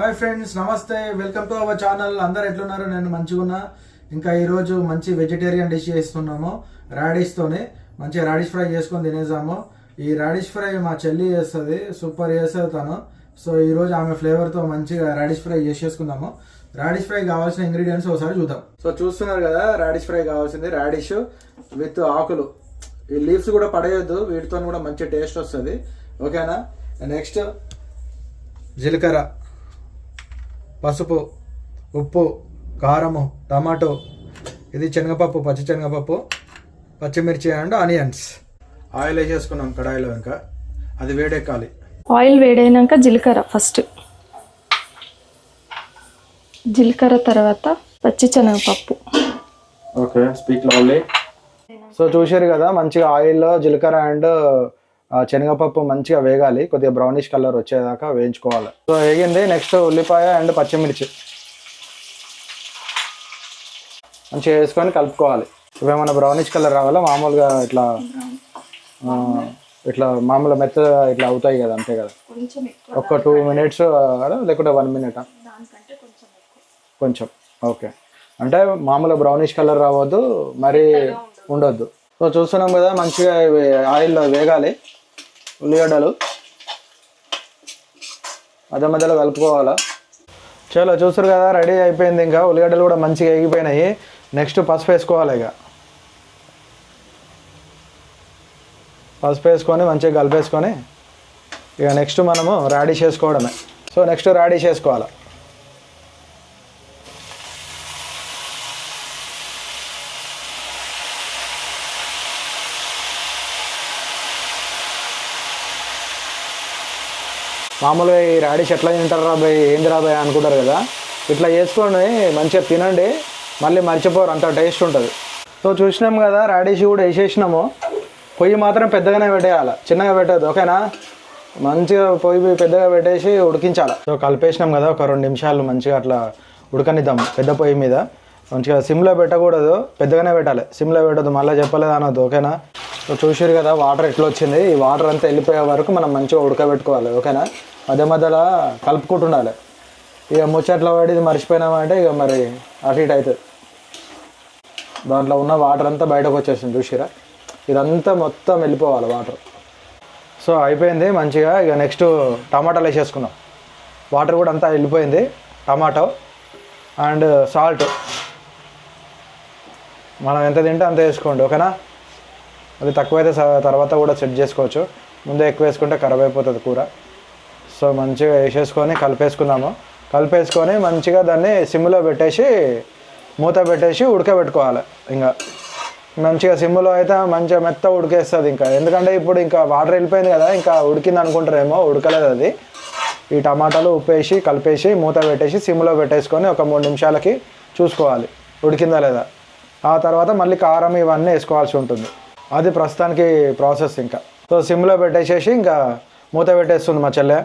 Hi friends నమస్తే. Welcome to our channel. అందరు ఎట్లున్నారు? నేను మంచిగా ఉన్నా ఇంకా ఈరోజు మంచి వెజిటేరియన్ డిష్ చేస్తున్నాము. రాడిష్తోనే మంచిగా రాడిష్ ఫ్రై చేసుకొని తినేసాము. ఈ రాడిష్ ఫ్రై మా చెల్లి చేస్తుంది. సూపర్ చేస్తుంది తను. సో ఈరోజు ఆమె ఫ్లేవర్తో మంచిగా రాడిష్ ఫ్రై చేసేసుకుందాము. రాడిష్ ఫ్రై కావాల్సిన ఇంగ్రీడియంట్స్ ఒకసారి చూద్దాం. సో చూస్తున్నారు కదా రాడిష్ ఫ్రై కావాల్సింది. రాడిష్ విత్ ఆకులు. ఈ లీవ్స్ కూడా పడేయద్దు. వీటితో కూడా మంచి టేస్ట్ వస్తుంది. ఓకేనా నెక్స్ట్ జీలకర్ర. పసుపు ఉప్పు కారము టమాటో ఇది శనగపప్పు పచ్చి శనగపప్పు పచ్చిమిర్చి అండ్ ఆనియన్స్. ఆయిల్ వేసేసుకున్నాం కడాయిలో ఇంకా. అది వేడెక్కాలి. ఆయిల్ వేడైనాక జీలకర్ర ఫస్ట్ జీలకర్ర తర్వాత పచ్చి శనగపప్పు. ఓకే స్పీక్ లవ్లీ సో చూశారు కదా మంచిగా ఆయిల్లో జీలకర్ర అండ్ శనగపప్పు మంచిగా వేగాలి కొద్దిగా బ్రౌనిష్ కలర్ వచ్చేదాకా వేయించుకోవాలి. సో వేగింది నెక్స్ట్ ఉల్లిపాయ అండ్ పచ్చిమిర్చి. మంచిగా వేసుకొని కలుపుకోవాలి. ఇవేమన్నా బ్రౌనిష్ కలర్ రావాలా? మామూలుగా ఇట్లా ఇట్లా మామూలు మెత్త ఇట్లా అవుతాయి కదా అంతే కదా? ఒక టూ మినిట్స్ లేకుంటే వన్ మినిట్ కొంచెం ఓకే. అంటే మామూలు బ్రౌనిష్ కలర్ రావద్దు మరి ఉండొద్దు. సో చూస్తున్నాం కదా మంచిగా ఆయిల్లో వేగాలి. ఉల్లిగడ్డలు. మధ్య మధ్యలో కలుపుకోవాలా? చలో చూస్తారు కదా రెడీ అయిపోయింది ఇంకా. ఉల్లిగడ్డలు కూడా మంచిగా ఎగిపోయినాయి. నెక్స్ట్ పసుపు వేసుకోవాలి ఇక. పసుపు వేసుకొని మంచిగా కలిపేసుకొని ఇక నెక్స్ట్ మనము రాడీష్ చేసుకోవడమే. సో నెక్స్ట్ రాడీష్ చేసుకోవాలి? మామూలుగా ఈ రాడిష్ ఎట్లా తింటారు రాబాయ్ ఏంది రాబాయ్ అనుకుంటారు కదా. ఇట్లా చేసుకొని మంచిగా తినండి మళ్ళీ మర్చిపోరు అంత టేస్ట్ ఉంటుంది. సో చూసినాం కదా రాడిష్ కూడా వేసేసినాము. పొయ్యి మాత్రం పెద్దగానే పెట్టేయాలి చిన్నగా పెట్టద్దు ఓకేనా? మంచిగా పొయ్యి పెద్దగా పెట్టేసి ఉడికించాలి. సో కలిపేసినాం కదా ఒక రెండు నిమిషాలు మంచిగా అట్లా ఉడకనిద్దాం పెద్ద పొయ్యి మీద. మంచిగా సిమ్లో పెట్టకూడదు పెద్దగానే పెట్టాలి. సిమ్లో పెట్టద్దు మళ్ళీ చెప్పలేదు అనొద్దు ఓకేనా? చూసారు కదా వాటర్ ఎట్లా వచ్చింది ఈ వాటర్ అంతా వెళ్ళిపోయే వరకు మనం మంచిగా ఉడకబెట్టుకోవాలి ఓకేనా? మధ్య మధ్యలో కలుపుకుంటుండాలి. ఇక ముచ్చట్లో పడి ఇది మర్చిపోయినామంటే ఇక మరి అటు ఇటు అవుతుంది. దాంట్లో ఉన్న వాటర్ అంతా బయటకు వచ్చేసింది చూసిరా ఇదంతా మొత్తం వెళ్ళిపోవాలి వాటర్. సో అయిపోయింది మంచిగా ఇక నెక్స్ట్ టమాటాలు వేసేసుకున్నాం. వాటర్ కూడా అంతా వెళ్ళిపోయింది టమాటో అండ్ సాల్ట్. మనం ఎంత తింటే అంత వేసుకోండి ఓకేనా? అది తక్కువైతే అయితే తర్వాత కూడా సెట్ చేసుకోవచ్చు. ముందే ఎక్కువ వేసుకుంటే ఖరాబ్ అయిపోతుంది కూర. సో మంచిగా వేసేసుకొని కలిపేసుకున్నాము కలిపేసుకొని మంచిగా దాన్ని సిమ్లో పెట్టేసి మూత పెట్టేసి ఉడకబెట్టుకోవాలి ఇంకా మంచిగా సిమ్లో అయితే మంచిగా మెత్త ఉడికేస్తుంది ఇంకా. ఎందుకంటే ఇప్పుడు ఇంకా వాటర్ వెళ్ళిపోయింది కదా ఇంకా ఉడికింది అనుకుంటారేమో ఉడకలేదు అది. ఈ టమాటాలు ఉప్పేసి కలిపేసి మూత పెట్టేసి సిమ్లో పెట్టేసుకొని ఒక మూడు నిమిషాలకి చూసుకోవాలి. ఉడికిందా లేదా? ఆ తర్వాత మళ్ళీ కారం ఇవన్నీ వేసుకోవాల్సి ఉంటుంది. అది ప్రస్తుతానికి ప్రాసెస్ ఇంకా. సో సిమ్లో పెట్టేసేసి ఇంకా మూత పెట్టేస్తుంది మా చెల్లె.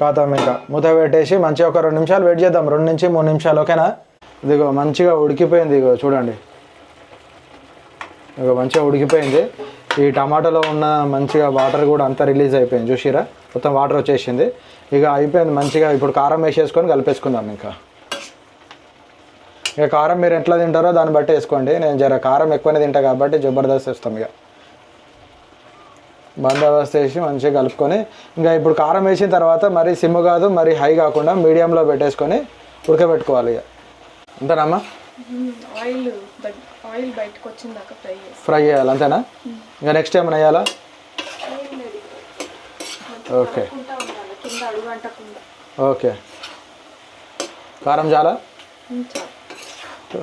కాతాం ఇంకా. మూత పెట్టేసి మంచిగా ఒక రెండు నిమిషాలు వెయిట్ చేద్దాం. రెండు నుంచి మూడు నిమిషాలు ఓకేనా? ఇదిగో మంచిగా ఉడికిపోయింది. ఇగో చూడండి. ఇక మంచిగా ఉడికిపోయింది. ఈ టమాటాలో ఉన్న మంచిగా వాటర్ కూడా అంతా రిలీజ్ అయిపోయింది. చూసిరా? మొత్తం వాటర్ వచ్చేసింది. ఇక అయిపోయింది మంచిగా. ఇప్పుడు కారం వేసేసుకొని కలిపేసుకుందాం ఇంకా. ఇక కారం మీరు ఎట్లా తింటారో దాన్ని బట్టి వేసుకోండి. నేను జర కారం ఎక్కువనే తింటా కాబట్టి జబర్దస్త్ వేస్తాం ఇక. బందోబస్తు వేసి మంచిగా కలుపుకొని ఇంకా ఇప్పుడు కారం వేసిన తర్వాత మరి సిమ్ కాదు మరి హై కాకుండా మీడియంలో పెట్టేసుకొని ఉడకబెట్టుకోవాలి ఇక. అంతేనమ్మా? ఆయిల్ ఆయిల్ బయటకు వచ్చిన దాకా ఫ్రై చేయాలి అంతేనా? ఇంకా నెక్స్ట్ ఏమైనా వేయాలా? ఓకే. ఓకే. కారం చాలు.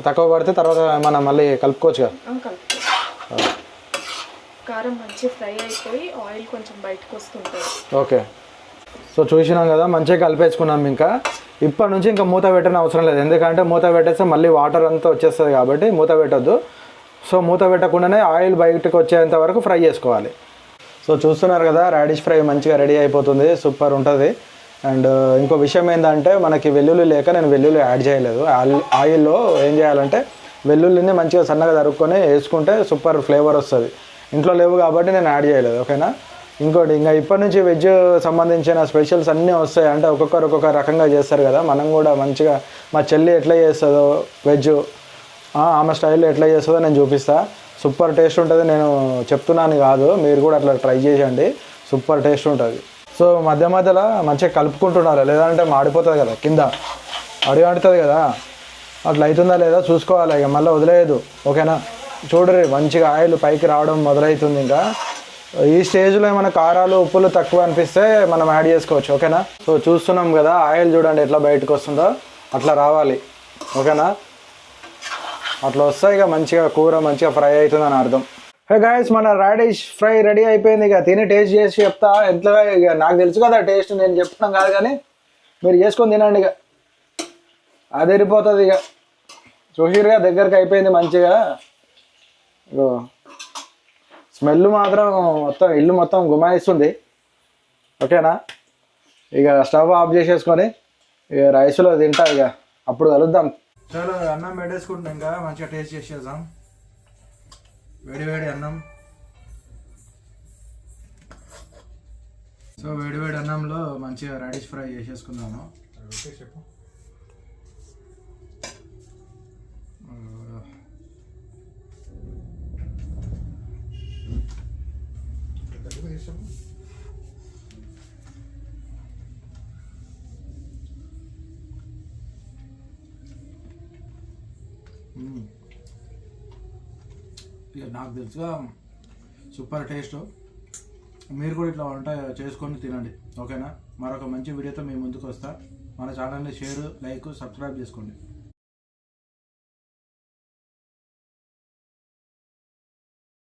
తక్కువ పడితే తర్వాత మనం మళ్ళీ కలుపుకోవచ్చుగా. కలుపు కారం మంచి ఫ్రై అయిపోయి ఆయిల్ కొంచెం బయటకు వస్తుంటుంది. ఓకే. సో చూసినాం కదా మంచిగా కలిపేసుకున్నాం ఇంకా. ఇప్పటి నుంచి ఇంకా మూత పెట్టని అవసరం లేదు. ఎందుకంటే మూత పెట్టేస్తే మళ్ళీ వాటర్ అంతా వచ్చేస్తుంది కాబట్టి మూత పెట్టొద్దు. సో మూత పెట్టకుండానే ఆయిల్ బయటకు వచ్చేంత వరకు ఫ్రై చేసుకోవాలి. సో చూస్తున్నారు కదా రాడిష్ ఫ్రై మంచిగా రెడీ అయిపోతుంది. సూపర్ ఉంటుంది. అండ్ ఇంకో విషయం ఏంటంటే మనకి వెల్లుల్లి లేక నేను వెల్లుల్లి యాడ్ చేయలేదు. ఆయిల్ ఆయిల్లో ఏం చేయాలంటే వెల్లుల్లిని మంచిగా సన్నగా తరుక్కొని వేసుకుంటే సూపర్ ఫ్లేవర్ వస్తుంది. ఇంట్లో లేవు కాబట్టి నేను యాడ్ చేయలేదు ఓకేనా? ఇంకోటి ఇంకా ఇప్పటి నుంచి వెజ్ సంబంధించిన స్పెషల్స్ అన్నీ వస్తాయి. అంటే ఒక్కొక్కరు ఒక్కొక్క రకంగా చేస్తారు కదా. మనం కూడా మంచిగా మా చెల్లి ఎట్లా చేస్తుందో వెజ్ ఆమె స్టైల్లో ఎట్లా చేస్తుందో నేను చూపిస్తా. సూపర్ టేస్ట్ ఉంటుంది నేను చెప్తున్నాను కాదు. మీరు కూడా అట్లా ట్రై చేయండి. సూపర్ టేస్ట్ ఉంటుంది. సో మధ్య మధ్యలో మంచిగా కలుపుకుంటున్నారు. లేదంటే మాడిపోతుంది కదా కింద. అడిగాడుతుంది కదా. అట్లా అవుతుందా లేదా చూసుకోవాలి. ఇక మళ్ళీ వదిలేదు ఓకేనా? చూడరి. మంచిగా ఆయిల్ పైకి రావడం మొదలవుతుంది ఇంకా. ఈ స్టేజ్లో ఏమైనా కారాలు ఉప్పులు తక్కువ అనిపిస్తే మనం యాడ్ చేసుకోవచ్చు. ఓకేనా? సో చూస్తున్నాం కదా ఆయిల్ చూడండి ఎట్లా బయటకు వస్తుందో. అట్లా రావాలి. ఓకేనా? అట్లా వస్తే ఇక మంచిగా కూర మంచిగా ఫ్రై అవుతుందని అర్థం. హే గాయస్ మన రాడిష్ ఫ్రై రెడీ అయిపోయింది ఇక. తిని టేస్ట్ చేసి చెప్తా. ఎంతగా ఇక నాకు తెలుసు కదా టేస్ట్ నేను చెప్తున్నాం కాదు కానీ మీరు చేసుకొని తినండి ఇక. అదిరిపోతుంది ఇక. చూసిరుగా దగ్గరికి అయిపోయింది మంచిగా. ఇగో స్మెల్ మాత్రం మొత్తం ఇల్లు మొత్తం గుమాయిస్తుంది. ఓకేనా? ఇక స్టవ్ ఆఫ్ చేసేసుకొని ఇక రైస్లో తింటా ఇక. అప్పుడు కలుద్దాం. చాలా అన్నం పెట్టేసుకుంటున్నాం ఇంకా. మంచిగా టేస్ట్ చేసేద్దాం వేడి వేడి అన్నం. సో వేడి వేడి అన్నంలో మంచిగా రాడిష్ ఫ్రై చేసేసుకుందాము. మ్మ్. ఇక నాకు తెలుసుగా సూపర్ టేస్ట్. మీరు కూడా ఇట్లా వంట చేసుకొని తినండి ఓకేనా? మరొక మంచి వీడియోతో మీ ముందుకు వస్తా. మన ఛానల్ని షేర్ లైక్ సబ్స్క్రైబ్ చేసుకోండి.